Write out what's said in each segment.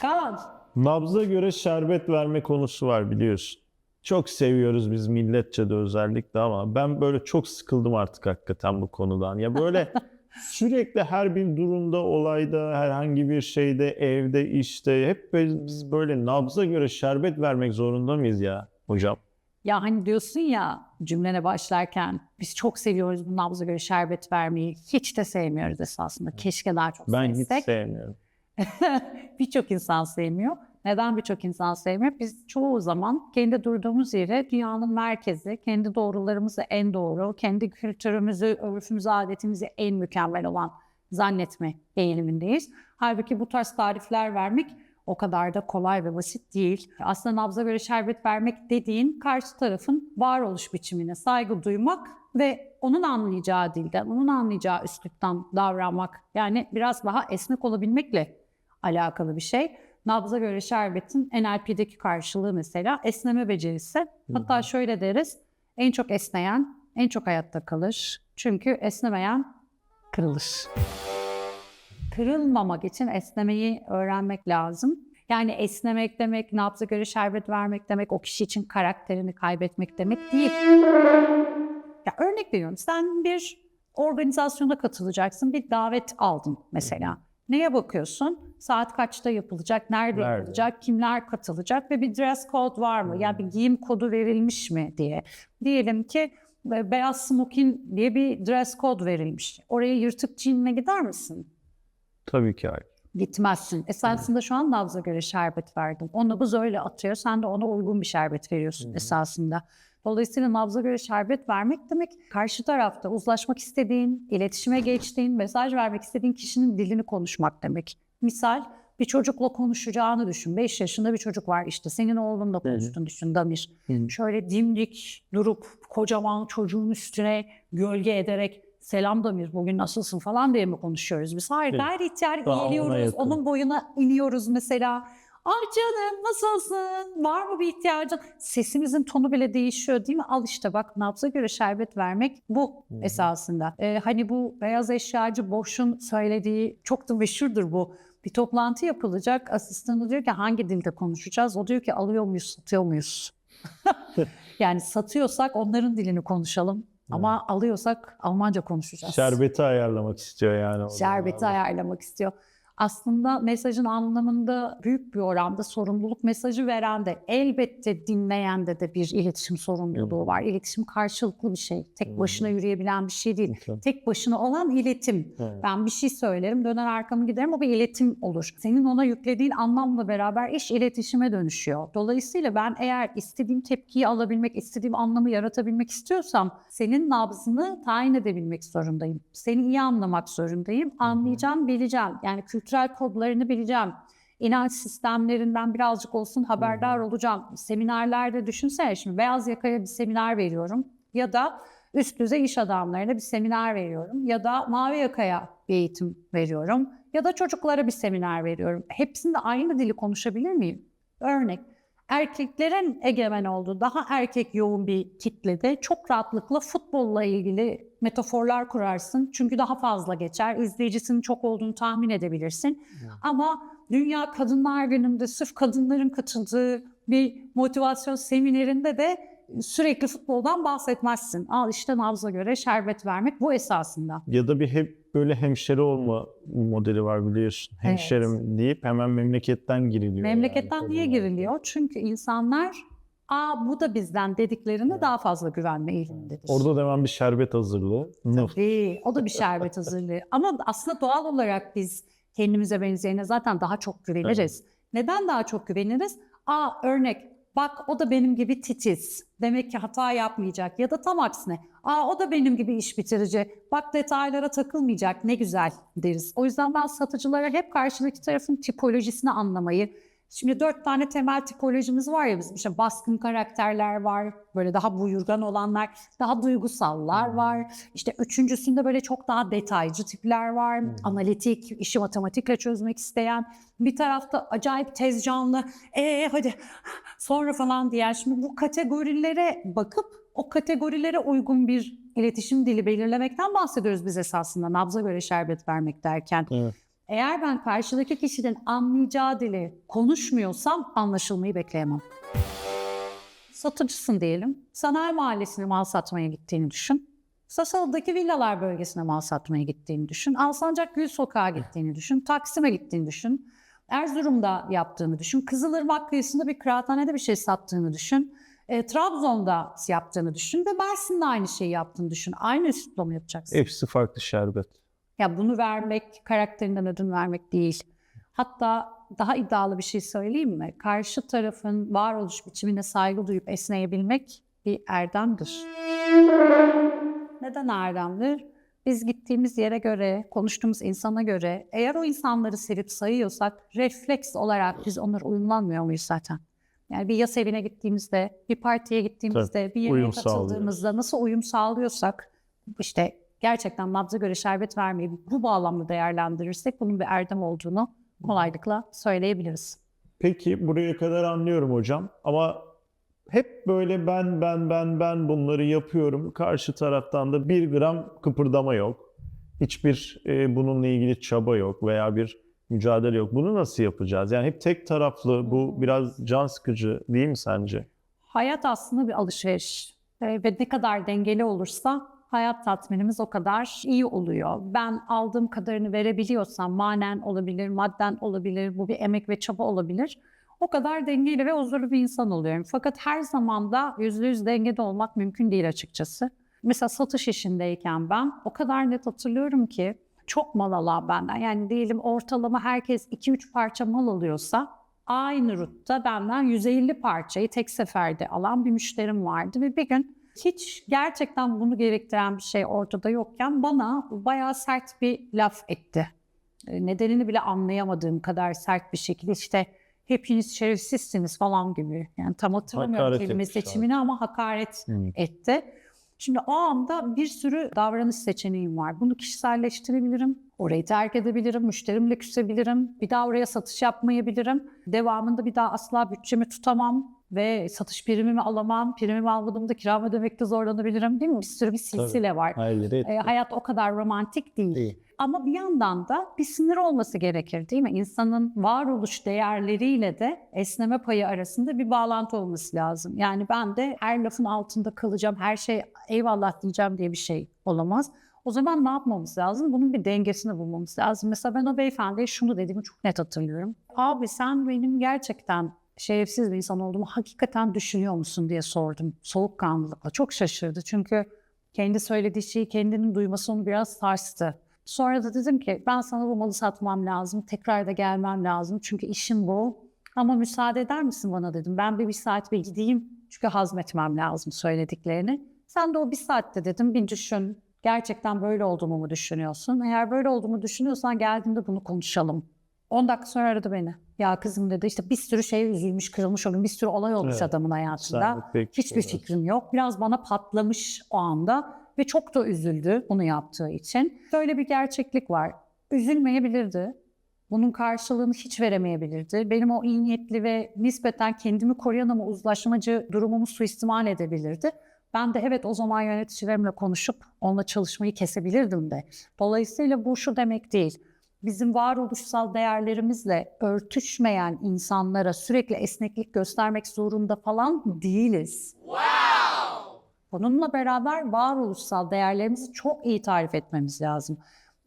Kaan. nabza göre şerbet verme konusu var biliyorsun. Çok seviyoruz biz milletçe de özellikle ama ben böyle çok sıkıldım artık hakikaten bu konudan. Ya böyle sürekli her bir durumda, olayda, herhangi bir şeyde, evde, işte hep biz böyle nabza göre şerbet vermek zorunda mıyız ya hocam? Ya hani diyorsun ya cümlene başlarken biz çok seviyoruz bu nabza göre şerbet vermeyi. Hiç de sevmiyoruz esasında. Keşke daha çok Ben hiç sevsek. sevmiyorum. birçok insan sevmiyor. Neden birçok insan sevmiyor? Biz çoğu zaman kendi durduğumuz yere dünyanın merkezi, kendi doğrularımızı en doğru, kendi kültürümüzü, örfümüzü, adetimizi en mükemmel olan zannetme eğilimindeyiz. Halbuki bu tarz tarifler vermek o kadar da kolay ve basit değil. Aslında nabza göre şerbet vermek dediğin karşı tarafın varoluş biçimine saygı duymak ve onun anlayacağı dilden, onun anlayacağı üsluptan davranmak. Yani biraz daha esnek olabilmekle alakalı bir şey. Nabza göre şerbetin NLP'deki karşılığı mesela esneme becerisi. Hatta şöyle deriz, en çok esneyen en çok hayatta kalır. Çünkü esnemeyen kırılır. Kırılmamak için esnemeyi öğrenmek lazım. Yani esnemek demek, nabza göre şerbet vermek demek, o kişi için karakterini kaybetmek demek değil. Ya örnek veriyorum, sen bir organizasyona katılacaksın, bir davet aldın mesela. Neye bakıyorsun? Saat kaçta yapılacak, nerede, Nerede? yapılacak, kimler katılacak ve bir dress code var mı? Yani bir giyim kodu verilmiş mi diye. Diyelim ki e, beyaz smokin diye bir dress code verilmiş. Oraya yırtık jeanle gider misin? Tabii ki hayır. Gitmezsin. Esasında şu an nabza göre şerbet verdim. O nabız öyle atıyor. Sen de ona uygun bir şerbet veriyorsun esasında. Dolayısıyla nabza göre şerbet vermek demek karşı tarafta uzlaşmak istediğin, iletişime geçtiğin, mesaj vermek istediğin kişinin dilini konuşmak demek. Misal bir çocukla konuşacağını düşün. 5 yaşında bir çocuk var işte. Senin oğlunla konuştuğunu düşün Damir. Şöyle dimdik durup kocaman çocuğun üstüne gölge ederek selam Damir bugün nasılsın falan diye mi konuşuyoruz biz? Hayır Evet. gayri ihtiyar eğiliyoruz. Onun boyuna iniyoruz mesela. Ay canım nasılsın? Var mı bir ihtiyacın? Sesimizin tonu bile değişiyor değil mi? Al işte bak nabza göre şerbet vermek bu esasında. Ee, hani bu beyaz eşyacı Boş'un söylediği çok da meşhurdur bu. Bir toplantı yapılacak. Asistanı diyor ki hangi dilde konuşacağız? O diyor ki alıyor muyuz, satıyor muyuz? yani satıyorsak onların dilini konuşalım. Ama alıyorsak Almanca konuşacağız. Şerbeti ayarlamak istiyor yani. Şerbeti ayarlamak istiyor. Aslında mesajın anlamında büyük bir oranda sorumluluk mesajı veren de elbette dinleyen de de bir iletişim sorumluluğu var. İletişim karşılıklı bir şey. Tek başına yürüyebilen bir şey değil. Tek başına olan iletim. Ben bir şey söylerim, döner arkamı giderim o bir iletim olur. Senin ona yüklediğin anlamla beraber iş iletişime dönüşüyor. Dolayısıyla ben eğer istediğim tepkiyi alabilmek, istediğim anlamı yaratabilmek istiyorsam senin nabzını tayin edebilmek zorundayım. Seni iyi anlamak zorundayım. Anlayacağım, bileceğim. Yani kültürel kodlarını bileceğim. İnanç sistemlerinden birazcık olsun haberdar olacağım. Seminerlerde düşünsene şimdi beyaz yakaya bir seminer veriyorum ya da üst düzey iş adamlarına bir seminer veriyorum ya da mavi yakaya bir eğitim veriyorum ya da çocuklara bir seminer veriyorum. Hepsinde aynı dili konuşabilir miyim? Örnek erkeklerin egemen olduğu daha erkek yoğun bir kitlede çok rahatlıkla futbolla ilgili metaforlar kurarsın. Çünkü daha fazla geçer. İzleyicisinin çok olduğunu tahmin edebilirsin. Ama Dünya Kadınlar Günü'nde sırf kadınların katıldığı bir motivasyon seminerinde de sürekli futboldan bahsetmezsin. Al işte nabza göre şerbet vermek bu esasında. Ya da bir hep böyle hemşeri olma modeli var biliyorsun. Hemşerim deyip hemen memleketten giriliyor. Memleketten yani. niye giriliyor? Çünkü insanlar Aa bu da bizden dediklerine daha fazla güvenme eğilimindedir. Orada da hemen bir şerbet hazırlığı. Değil, o da bir şerbet hazırlığı. Ama aslında doğal olarak biz kendimize benzeyene zaten daha çok güveniriz. Neden daha çok güveniriz? Aa örnek, bak o da benim gibi titiz. Demek ki hata yapmayacak. Ya da tam aksine, aa o da benim gibi iş bitirici. Bak detaylara takılmayacak, ne güzel deriz. O yüzden ben satıcılara hep karşıdaki tarafın tipolojisini anlamayı, Şimdi dört tane temel tipolojimiz var ya bizim işte baskın karakterler var, böyle daha buyurgan olanlar, daha duygusallar var. İşte üçüncüsünde böyle çok daha detaycı tipler var, analitik, işi matematikle çözmek isteyen. Bir tarafta acayip tez canlı, ee hadi sonra falan diyen. Şimdi bu kategorilere bakıp o kategorilere uygun bir iletişim dili belirlemekten bahsediyoruz biz esasında nabza göre şerbet vermek derken. Evet. Eğer ben karşıdaki kişinin anlayacağı dili konuşmuyorsam anlaşılmayı bekleyemem. Satıcısın diyelim. Sanayi mahallesine mal satmaya gittiğini düşün. Sasalı'daki villalar bölgesine mal satmaya gittiğini düşün. Alsancak Gül Sokağa gittiğini düşün. Taksim'e gittiğini düşün. Erzurum'da yaptığını düşün. Kızılırmak kıyısında bir kıraathanede bir şey sattığını düşün. E, Trabzon'da yaptığını düşün ve Mersin'de aynı şeyi yaptığını düşün. Aynı üslupla mı yapacaksın? Hepsi farklı şerbet. Ya bunu vermek karakterinden ödün vermek değil. Hatta daha iddialı bir şey söyleyeyim mi? Karşı tarafın varoluş biçimine saygı duyup esneyebilmek bir erdemdir. Neden erdemdir? Biz gittiğimiz yere göre, konuştuğumuz insana göre eğer o insanları serip sayıyorsak refleks olarak biz onlara uyumlanmıyor muyuz zaten? Yani bir yas evine gittiğimizde, bir partiye gittiğimizde, bir yemeğe katıldığımızda nasıl uyum sağlıyorsak işte gerçekten nabza göre şerbet vermeyi bu bağlamda değerlendirirsek bunun bir erdem olduğunu kolaylıkla söyleyebiliriz. Peki buraya kadar anlıyorum hocam ama hep böyle ben ben ben ben bunları yapıyorum. Karşı taraftan da bir gram kıpırdama yok. Hiçbir e, bununla ilgili çaba yok veya bir mücadele yok. Bunu nasıl yapacağız? Yani hep tek taraflı bu biraz can sıkıcı değil mi sence? Hayat aslında bir alışveriş Ee, ve ne kadar dengeli olursa hayat tatminimiz o kadar iyi oluyor. Ben aldığım kadarını verebiliyorsam manen olabilir, madden olabilir, bu bir emek ve çaba olabilir. O kadar dengeli ve huzurlu bir insan oluyorum. Fakat her zaman da yüzde yüz dengede olmak mümkün değil açıkçası. Mesela satış işindeyken ben o kadar net hatırlıyorum ki çok mal alan benden. Yani diyelim ortalama herkes 2-3 parça mal alıyorsa aynı rutta benden 150 parçayı tek seferde alan bir müşterim vardı ve bir gün hiç gerçekten bunu gerektiren bir şey ortada yokken bana bayağı sert bir laf etti. Nedenini bile anlayamadığım kadar sert bir şekilde işte hepiniz şerefsizsiniz falan gibi. Yani tam hatırlamıyorum Hakaret kelime seçimini ama hakaret Hı. etti. Şimdi o anda bir sürü davranış seçeneğim var. Bunu kişiselleştirebilirim. Orayı terk edebilirim, müşterimle küsebilirim. Bir daha oraya satış yapmayabilirim. Devamında bir daha asla bütçemi tutamam ve satış primimi alamam. Primimi almadığımda kiramı ödemekte zorlanabilirim. Değil mi? Bir sürü bir silsile var. Hayırları et. E, hayat o kadar romantik değil. Değil. Ama bir yandan da bir sınır olması gerekir değil mi? İnsanın varoluş değerleriyle de esneme payı arasında bir bağlantı olması lazım. Yani ben de her lafın altında kalacağım, her şey eyvallah diyeceğim diye bir şey olamaz. O zaman ne yapmamız lazım? Bunun bir dengesini bulmamız lazım. Mesela ben o beyefendiye şunu dediğimi çok net hatırlıyorum. Abi sen benim gerçekten şerefsiz bir insan olduğumu hakikaten düşünüyor musun diye sordum soğukkanlılıkla. Çok şaşırdı çünkü kendi söylediği şeyi kendinin duyması onu biraz sarstı. Sonra da dedim ki ben sana bu malı satmam lazım. Tekrar da gelmem lazım. Çünkü işim bu. Ama müsaade eder misin bana dedim. Ben bir, bir saat bir gideyim. Çünkü hazmetmem lazım söylediklerini. Sen de o bir saatte dedim bir düşün. Gerçekten böyle olduğumu mu düşünüyorsun? Eğer böyle olduğumu düşünüyorsan geldiğinde bunu konuşalım. 10 dakika sonra aradı beni. Ya kızım dedi işte bir sürü şey üzülmüş, kırılmış o gün. Bir sürü olay olmuş Evet. adamın hayatında. Sen de pek- Hiçbir evet. fikrim yok. Biraz bana patlamış o anda ve çok da üzüldü bunu yaptığı için. Böyle bir gerçeklik var. Üzülmeyebilirdi. Bunun karşılığını hiç veremeyebilirdi. Benim o iyi niyetli ve nispeten kendimi koruyan ama uzlaşmacı durumumu suistimal edebilirdi. Ben de evet o zaman yöneticilerimle konuşup onunla çalışmayı kesebilirdim de. Dolayısıyla bu şu demek değil. Bizim varoluşsal değerlerimizle örtüşmeyen insanlara sürekli esneklik göstermek zorunda falan değiliz. Bununla beraber varoluşsal değerlerimizi çok iyi tarif etmemiz lazım.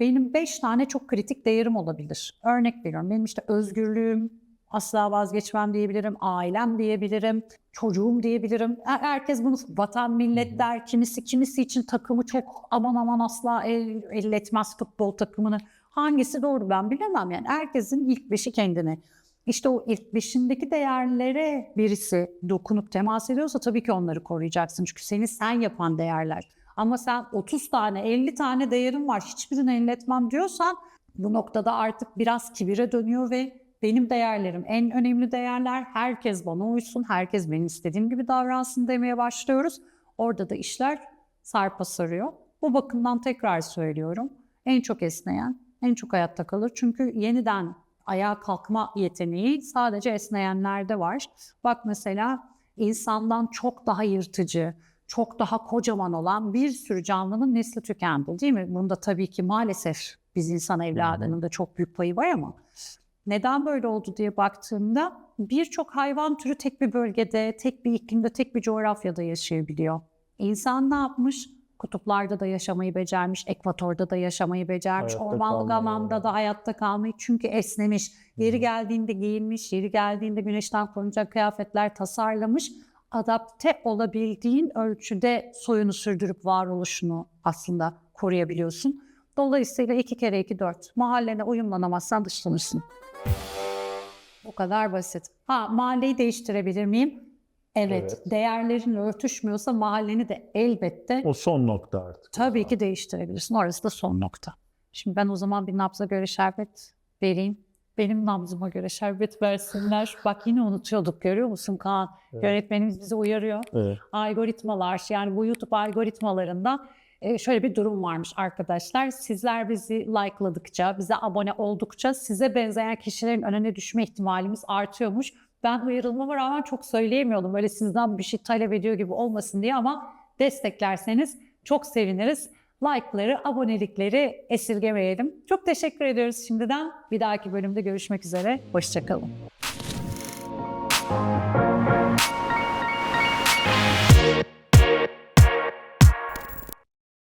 Benim beş tane çok kritik değerim olabilir. Örnek veriyorum. Benim işte özgürlüğüm, asla vazgeçmem diyebilirim, ailem diyebilirim, çocuğum diyebilirim. Her- Herkes bunu vatan millet der. Kimisi kimisi için takımı çok aman aman asla el, elletmez futbol takımını. Hangisi doğru ben bilemem yani. Herkesin ilk beşi kendine. İşte o ilk beşindeki değerlere birisi dokunup temas ediyorsa tabii ki onları koruyacaksın. Çünkü seni sen yapan değerler. Ama sen 30 tane, 50 tane değerin var hiçbirini elletmem diyorsan bu noktada artık biraz kibire dönüyor ve benim değerlerim en önemli değerler. Herkes bana uysun, herkes benim istediğim gibi davransın demeye başlıyoruz. Orada da işler sarpa sarıyor. Bu bakımdan tekrar söylüyorum. En çok esneyen, en çok hayatta kalır. Çünkü yeniden ayağa kalkma yeteneği sadece esneyenlerde var. Bak mesela insandan çok daha yırtıcı, çok daha kocaman olan bir sürü canlının nesli tükendi değil mi? Bunda tabii ki maalesef Biz insan evladının da çok büyük payı var ama neden böyle oldu diye baktığımda birçok hayvan türü tek bir bölgede, tek bir iklimde, tek bir coğrafyada yaşayabiliyor. İnsan ne yapmış? Kutuplarda da yaşamayı becermiş, ekvatorda da yaşamayı becermiş, Hayatta ormanlık alanda da hayatta kalmayı çünkü esnemiş. Yeri geldiğinde giyinmiş, yeri geldiğinde güneşten korunacak kıyafetler tasarlamış. Adapte olabildiğin ölçüde soyunu sürdürüp varoluşunu aslında koruyabiliyorsun. Dolayısıyla iki kere iki dört. Mahallene uyumlanamazsan dışlanırsın. Bu kadar basit. Ha mahalleyi değiştirebilir miyim? Evet. Evet. Değerlerin örtüşmüyorsa mahalleni de elbette O son nokta artık. tabii ki değiştirebilirsin. Orası da son nokta. Şimdi ben o zaman bir nabza göre şerbet vereyim. Benim nabzıma göre şerbet versinler. Bak yine unutuyorduk görüyor musun Kaan? Evet. Yönetmenimiz bizi uyarıyor Evet. algoritmalar yani bu YouTube algoritmalarında e, şöyle bir durum varmış arkadaşlar. Sizler bizi likeladıkça, bize abone oldukça size benzeyen kişilerin önüne düşme ihtimalimiz artıyormuş. Ben uyarılmama rağmen çok söyleyemiyordum. Böyle sizden bir şey talep ediyor gibi olmasın diye ama desteklerseniz çok seviniriz. Like'ları, abonelikleri esirgemeyelim. Çok teşekkür ediyoruz şimdiden. Bir dahaki bölümde görüşmek üzere. Hoşçakalın.